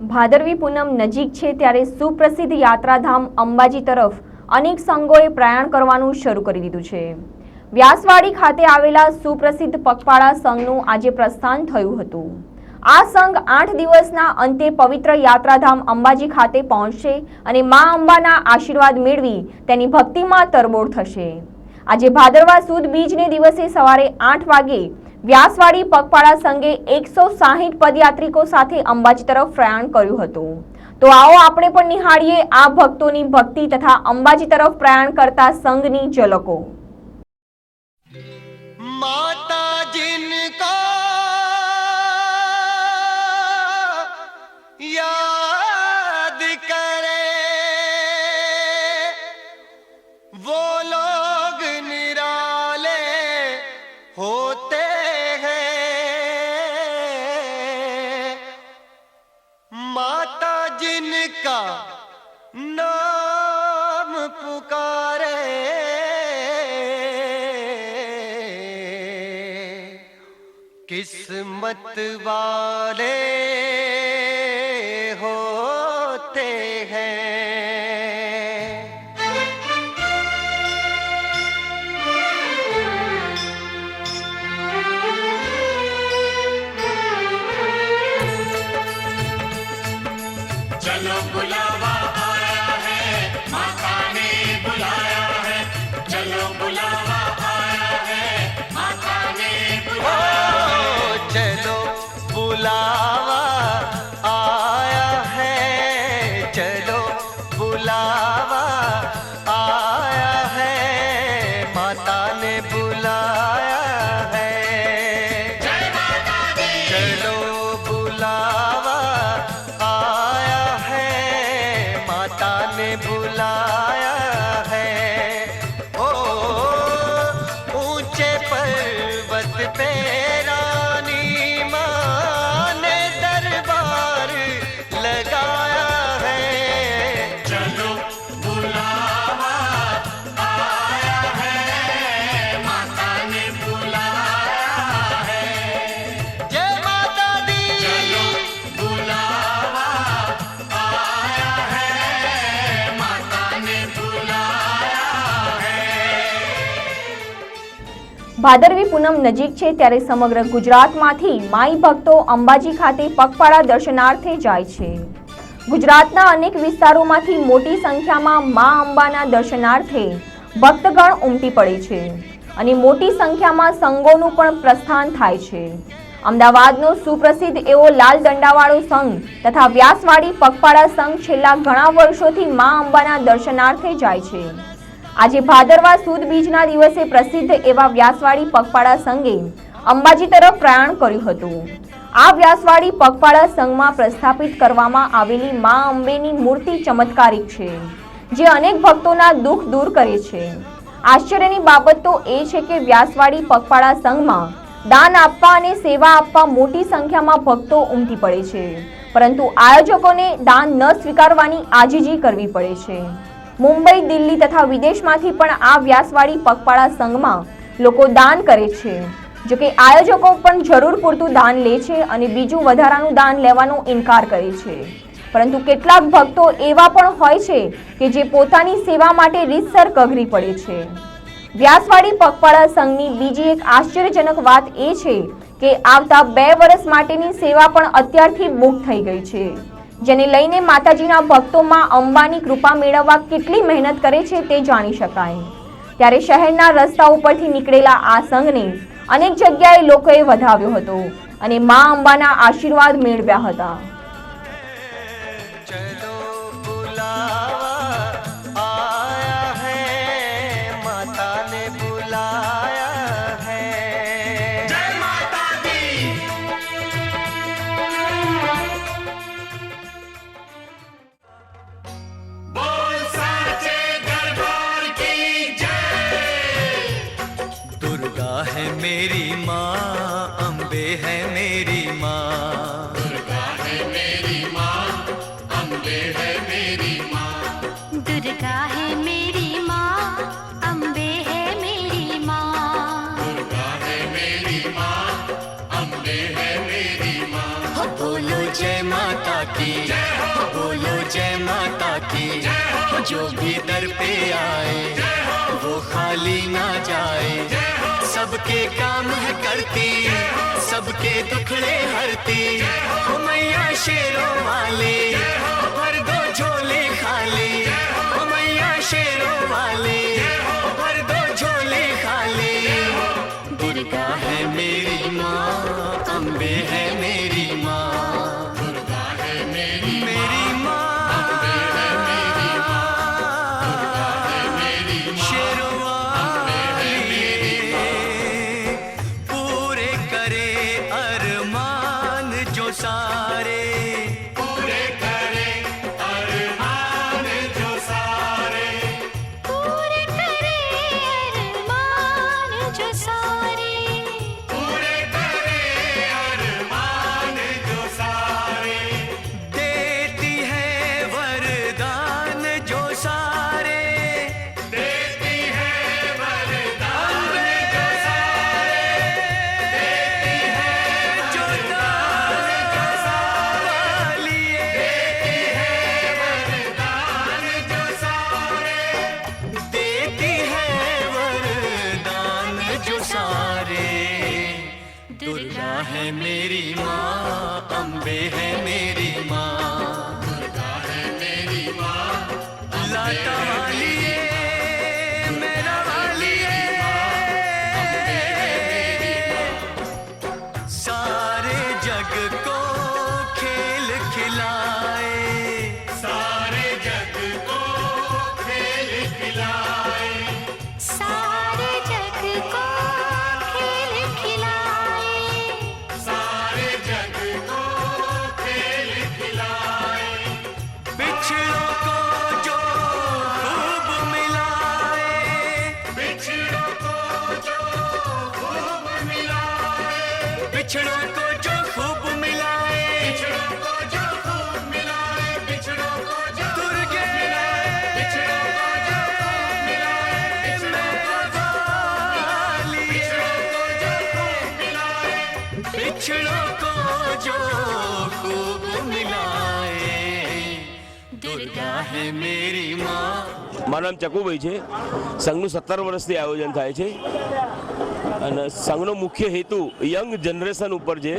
ભાદરવી પૂનમ નજીક છે ત્યારે સુપ્રસિદ્ધ યાત્રાધામ અંબાજી તરફ અનેક સંઘોએ પ્રયાણ કરવાનું શરૂ કરી દીધું છે. વ્યાસવાડી ખાતે આવેલા સુપ્રસિદ્ધ પગપાળા સંઘનું આજે પ્રસ્થાન થયું હતું. આ સંઘ આઠ દિવસના અંતે પવિત્ર યાત્રાધામ અંબાજી ખાતે પહોંચશે અને મા અંબાના આશીર્વાદ મેળવી તેની ભક્તિમાં તરબોળ થશે. આજે ભાદરવા સુદ બીજને દિવસે સવારે આઠ વાગે વ્યાસવાડી પગપાળા સંઘે એકસો સાહીઠ પદયાત્રિકો સાથે અંબાજી તરફ પ્રયાણ કર્યું હતું. તો આવો આપણે પણ નિહાળીએ આ ભક્તોની ભક્તિ તથા અંબાજી તરફ પ્રયાણ કરતા સંઘની ઝલકો. किस्मत वाले होते हैं चलो बुलावा ભાદરવી પૂનમ નજીક છે ત્યારે સમગ્ર ગુજરાતમાંથી માઈ ભક્તો અંબાજી ખાતે પગપાળા દર્શનાર્થે જાય છે. ગુજરાતના અનેક વિસ્તારોમાંથી મોટી સંખ્યામાં મા અંબાના દર્શનાર્થે ભક્તગણ ઉમટી પડે છે અને મોટી સંખ્યામાં સંઘોનું પણ પ્રસ્થાન થાય છે. અમદાવાદનો સુપ્રસિદ્ધ એવો લાલ દંડાવાળો સંઘ તથા વ્યાસવાડી પગપાળા સંઘ છેલ્લા ઘણા વર્ષોથી મા અંબાના દર્શનાર્થે જાય છે. આજે ભાદરવા સુદ બીજના દિવસે પ્રસિદ્ધ એવા વ્યાસવાડી પગપાળા સંઘે અંબાજી તરફ પ્રયાણ કર્યું હતું. આ વ્યાસવાડી પગપાળા સંઘમાં પ્રસ્થાપિત કરવામાં આવેલી મા અંબેની મૂર્તિ ચમત્કારિક છે, જે અનેક ભક્તોના દુઃખ દૂર કરે છે. આશ્ચર્યની બાબત તો એ છે કે વ્યાસવાડી પગપાળા સંઘમાં દાન આપવા અને સેવા આપવા મોટી સંખ્યામાં ભક્તો ઉમટી પડે છે, પરંતુ આયોજકોને દાન ન સ્વીકારવાની આજીજી કરવી પડે છે. મુંબઈ, દિલ્હી તથા વિદેશમાંથી પણ આ વ્યાસવાળી પગપાળા સંઘમાં લોકો દાન કરે છે. જોકે આયોજકો પણ જરૂર પૂરતું દાન લે છે અને બીજું વધારાનું દાન લેવાનો ઇનકાર કરે છે. પરંતુ કેટલાક ભક્તો એવા પણ હોય છે કે જે પોતાની સેવા માટે રીતસર કઘરી પડે છે. વ્યાસવાડી પગપાળા સંઘની બીજી એક આશ્ચર્યજનક વાત એ છે કે આવતા બે વર્ષ માટેની સેવા પણ અત્યારથી બુક થઈ ગઈ છે. જેને લઈને માતાજીના ભક્તોમાં અંબાની કૃપા મેળવવા કેટલી મહેનત કરે છે તે જાણી શકાય. ત્યારે શહેરના રસ્તા ઉપરથી નીકળેલા આ સંઘને અનેક જગ્યાએ લોકોએ વધાવ્યો હતો અને મા અંબાના આશીર્વાદ મેળવ્યા હતા. है मेरी माँ अम्बे है मेरी माँ। दुर्गा है मेरी माँ अम्बे है मेरी माँ। दुर्गा है मेरी माँ अम्बे है मेरी माँ। दुर्गा है मेरी माँ अम्बे है मेरी माँ। हो बोलो जय माता की बोलो जय माता की जो भी दर पे आए वो खाली ना जाए। सबके काम है करती, सबके दुखड़े हरती। ओ मैया शेरों वाले भर दो झोले खाली। ओ मैया शेरों वाले। மேரி மா મારું નામ ચકુભાઈ છે. સંઘનું સત્તર વર્ષથી આયોજન થાય છે. અને સંઘનો મુખ્ય હેતુ યંગ જનરેશન ઉપર છે.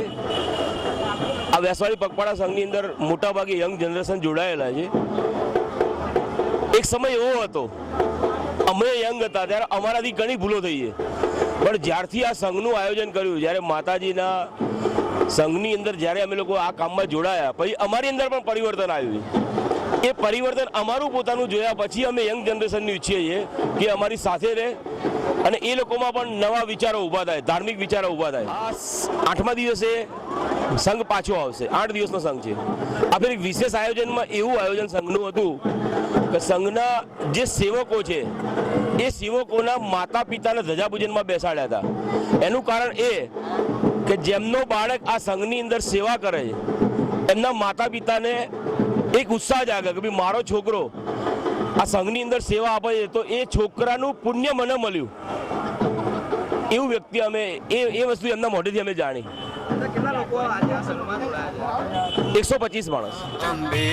આ વેસવાડી પગપાળા સંઘની અંદર મોટાભાગે યંગ જનરેશન જોડાયેલા છે. એક સમય એવો હતો. અમે યંગ હતા ત્યારે અમારાથી ઘણી ભૂલો થઈ છે. પણ જ્યારથી આ સંઘનું આયોજન કર્યું, જ્યારે માતાજીના સંઘની અંદર જ્યારે અમે લોકો આ કામમાં જોડાયા, પછી અમારી અંદર પણ પરિવર્તન આવ્યું એ પરિવર્તન અમારું પોતાનું જોયા પછી અમે યંગ જનરેશનની ઈચ્છીએ છીએ કે અમારી સાથે રહે અને એ લોકોમાં પણ નવા વિચારો ઊભા થાય ધાર્મિક વિચારો ઊભા થાય. આ આઠમા દિવસે સંઘ પાછો આવશે. આઠ દિવસનો સંઘ છે. આ ફેર વિશેષ આયોજનમાં એવું આયોજન સંઘનું હતું કે સંઘના જે સેવકો છે એ સેવકોના માતા પિતાને ધજાપૂજનમાં બેસાડ્યા હતા. એનું કારણ એ કે જેમનો બાળક આ સંઘની અંદર સેવા કરે છે એમના માતા પિતાને એક ઉત્સાહ જાગે કે ભાઈ મારો છોકરો આ સંઘની અંદર સેવા આપે છે. તો એ છોકરાનું પુણ્ય મને મળ્યું. એવું વ્યક્તિ અમે, એ એ વસ્તુ એમના મોઢેથી અમે જાણી એકસો પચીસ માણસ. અંબે